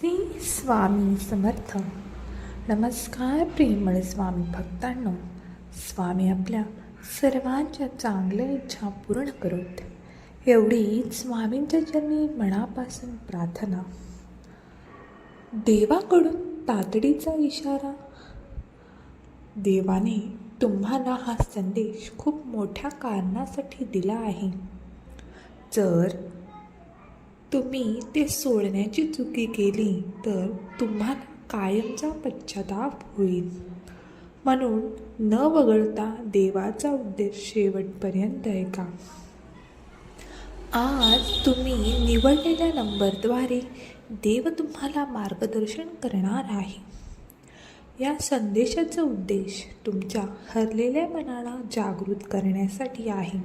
श्री स्वामी समर्थ. नमस्कार प्रेमळ स्वामी भक्तांनो. स्वामी आपल्या सर्वांच्या चांगल्या इच्छा पूर्ण करोत. एवढीच स्वामींच्या जन्मी मनापासून प्रार्थना. देवाकडून तातडीचा इशारा. देवाने तुम्हाला हा संदेश खूप मोठ्या कारणासाठी दिला आहे. जर तुम्ही ते सोडण्याची चुकी केली तर तुम्हाला कायमचा पश्चाताप होईल. म्हणून न वगळता देवाचा उद्देश शेवटपर्यंत ऐका आज तुम्ही निवडलेल्या नंबरद्वारे देव तुम्हाला मार्गदर्शन करणार आहे. या संदेशाचा उद्देश तुमच्या हरलेल्या मनाला जागृत करण्यासाठी आहे.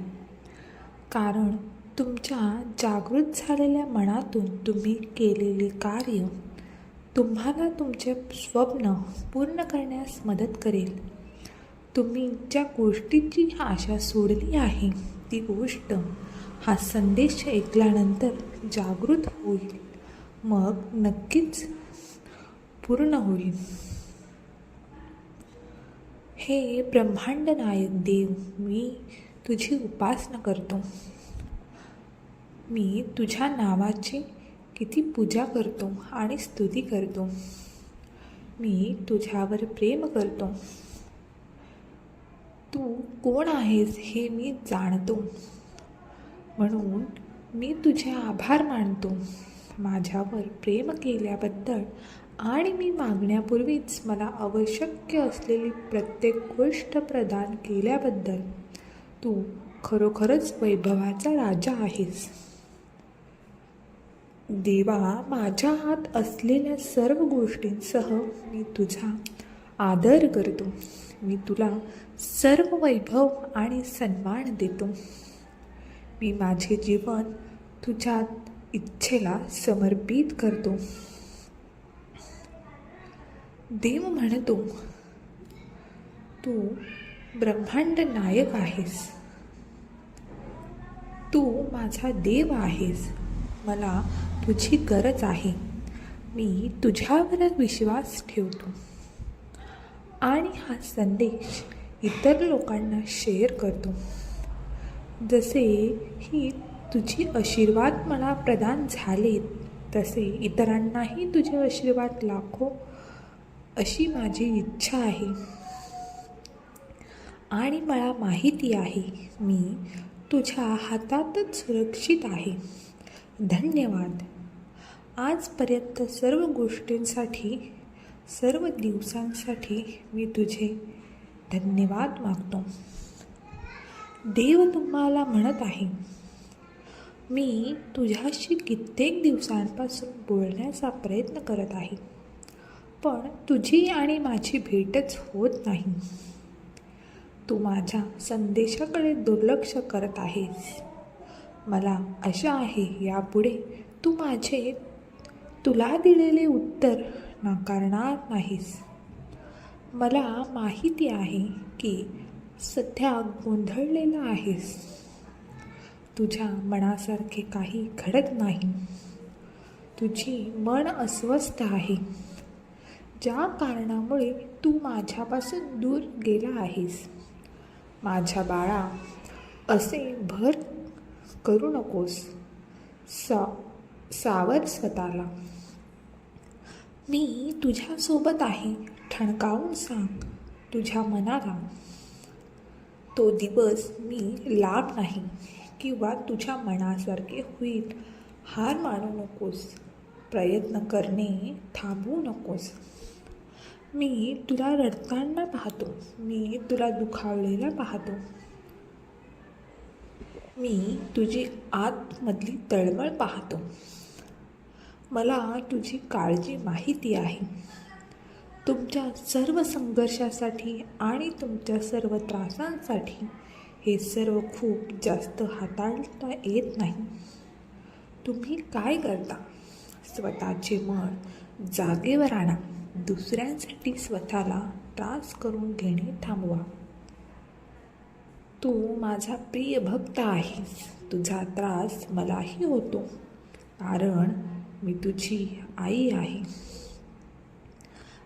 कारण तुमच्या जागृत झालेल्या मनातून तुम्ही केलेले कार्य तुम्हाला तुमचे स्वप्न पूर्ण करण्यास मदत करेल. तुम्ही ज्या गोष्टीची आशा सोडली आहे ती गोष्ट हा संदेश ऐकल्यानंतर जागृत होईल. मग नक्कीच पूर्ण होईल. हे ब्रह्मांड नायक देव मी तुझी उपासना करतो. मी तुझ्या नावाची किती पूजा करतो आणि स्तुती करतो. मी तुझ्यावर प्रेम करतो. तू कोण आहेस हे मी जाणतो. म्हणून मी तुझे आभार मानतो. माझ्यावर प्रेम केल्याबद्दल आणि मी मागण्यापूर्वीच मला आवश्यक असलेली प्रत्येक गोष्ट प्रदान केल्याबद्दल तू खरोखरच वैभवाचा राजा आहेस. देवा माझ्या हात असलेल्या सर्व गोष्टींसह मी तुझा आदर करतो. मी तुला सर्व वैभव आणि सन्मान देतो. मी माझे जीवन तुझ्या इच्छेला समर्पित करतो. देव म्हणतो तू ब्रह्मांड नायक आहेस. तू माझा देव आहेस. मला तुझी गरज आहे. मी तुझ्यावर विश्वास ठेवतो. आणि हा संदेश इतर लोकांना शेअर करतो. जसे ही तुझी आशीर्वाद मला प्रदान झाले तसे इतरांनाही तुझे आशीर्वाद लाखो अशी माझी इच्छा आहे. आणि मला माहिती आहे मी तुझ्या हातातच सुरक्षित आहे. धन्यवाद. आजपर्यंत सर्व गोष्टींसाठी सर्व दिवसांसाठी मी तुझे धन्यवाद मागतो. देव तुम्हाला म्हणत आहे मी तुझ्याशी कित्येक दिवसांपासून बोलण्याचा प्रयत्न करत आहे पण तुझी आणि माझी भेटच होत नाही. तू माझ्या संदेशाकडे दुर्लक्ष करत आहेस. मला आशा आहे यापुढे तू माझे तुला दिलेले उत्तर नाकारणार नाहीस. मला माहिती आहे की सध्या गोंधळलेला आहेस. तुझ्या मनासारखे काही घडत नाही. तुझी मन अस्वस्थ आहे. ज्या कारणामुळे तू माझ्यापासून दूर गेला आहेस. माझ्या बाळा असे भर करू नकोस. सा सावर स्वतःला. मी तुझ्यासोबत आहे ठणकावून सांग तुझ्या मनाला. तो दिवस मी लाभ नाही किंवा तुझ्या मनासारखे होईल हार मानू नकोस प्रयत्न करणे थांबवू नकोस. मी तुला रडताना पाहतो मी तुला दुखावलेला पाहतो. मी तुझी आतमधली तळमळ पाहतो. मला तुझी काळजी माहिती आहे. तुमच्या सर्व संघर्षासाठी आणि तुमच्या सर्व त्रासांसाठी हे सर्व खूप जास्त हाताळता येत नाही. तुम्ही काय करता? स्वतःचे मन जागेवर आणा. दुसऱ्यांसाठी स्वतःला त्रास करून घेणे थांबवा. तू माझा प्रिय भक्त आहेस. तुझा त्रास मलाही होतो. कारण मी तुझी आई आहे.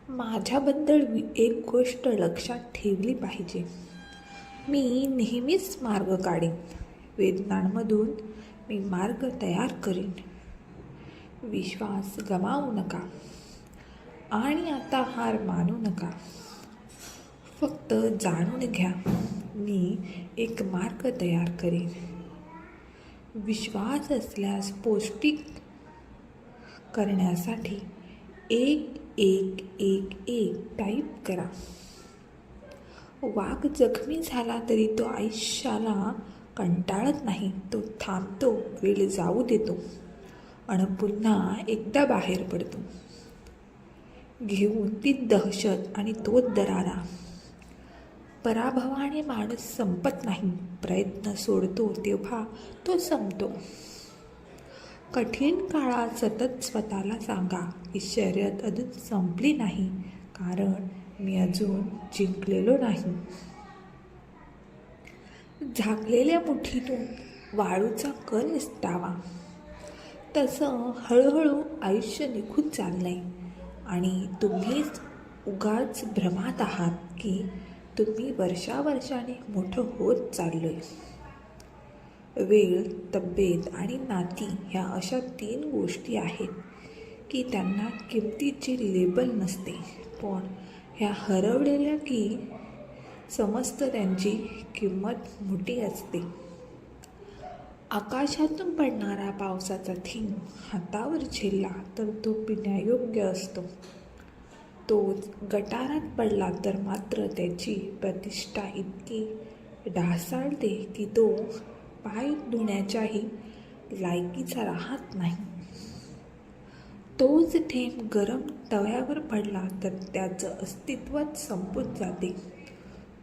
माझ्याबद्दल एक गोष्ट लक्षात ठेवली पाहिजे. मी नेहमीच मार्ग काढीन. वेदनांमधून मी मार्ग तयार करीन. विश्वास गमावू नका. आणि आता हार मानू नका. फक्त जाणून घ्या. मी एक मार्ग तयार करेन. विश्वास असल्यास पौष्टिक करण्यासाठी एक एक एक एक टाईप करा. वाघ जखमी झाला तरी तो आयुष्याला कंटाळत नाही. तो थांबतो वेळ जाऊ देतो आणि पुन्हा एकदा बाहेर पडतो. घेऊन ती दहशत आणि तो दरारा पराभवाने माणूस संपत नाही. प्रयत्न सोडतो तेव्हा तो संपतो. कठीण काळात सतत स्वतःला सांगा की शर्यत अजून संपली नाही कारण मी अजून जिंकलेलो नाही. झाकलेल्या मुठीतून वाळूचा कण निसटावा. तसं हळूहळू आयुष्य निघून चाललंय. आणि तुम्हीच उगाच भ्रमात आहात की तुम्ही वर्षावर्षाने मोठं होत चाललो आहे वेळ तब्येत आणि नाती ह्या अशा तीन गोष्टी आहेत की त्यांना किमतीची लेबल नसते. पण ह्या हरवलेल्या की समस्त त्यांची किंमत मोठी असते. आकाशातून पडणारा पावसाचा थेंब हातावर झेलला तर तो पिण्यायोग्य असतो. तो गटारात पडला तर मात्र त्याची प्रतिष्ठा इतकी ढासाळते की तो पाय धुण्याच्याही लायकीचा राहत नाही. तोच थेंब गरम तव्यावर पडला तर त्याचं अस्तित्वच संपून जाते.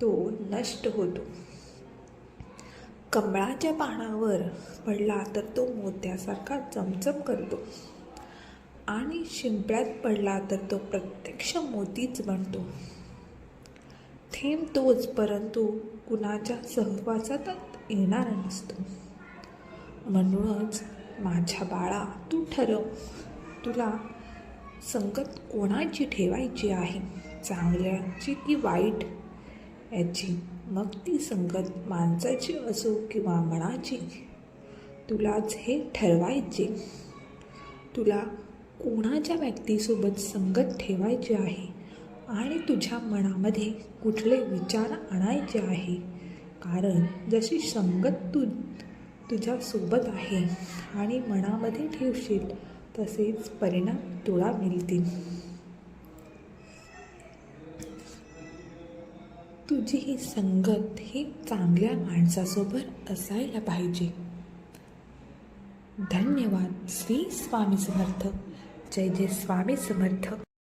तो नष्ट होतो. कमळाच्या पानावर पडला तर तो मोत्यासारखा चमचम करतो. आणि शिंपल्यात पडला तर तो प्रत्यक्ष मोतीच बनतो थेंब तोच परंतु कुणाच्या सहवासात येणारा नसतो. म्हणूनच माझ्या बाळा तू ठरव. तुला संगत कोणाची ठेवायची आहे? चांगल्याची की वाईट? याची मग ती संगत माणसाची असो किंवा मनाची. तुलाच हे ठरवायचे. तुला कोणाच्या व्यक्तीसोबत संगत ठेवायची आहे आणि तुझ्या मनामध्ये कुठले विचार आणायचे आहे? कारण जशी संगत तू तुझ्यासोबत आहे आणि मनामध्ये ठेवशील तसेच परिणाम तुला मिळतील. तुझी ही संगत ही चांगल्या माणसासोबत असायला पाहिजे. धन्यवाद. श्री स्वामी समर्थ. जय जय स्वामी समर्थ.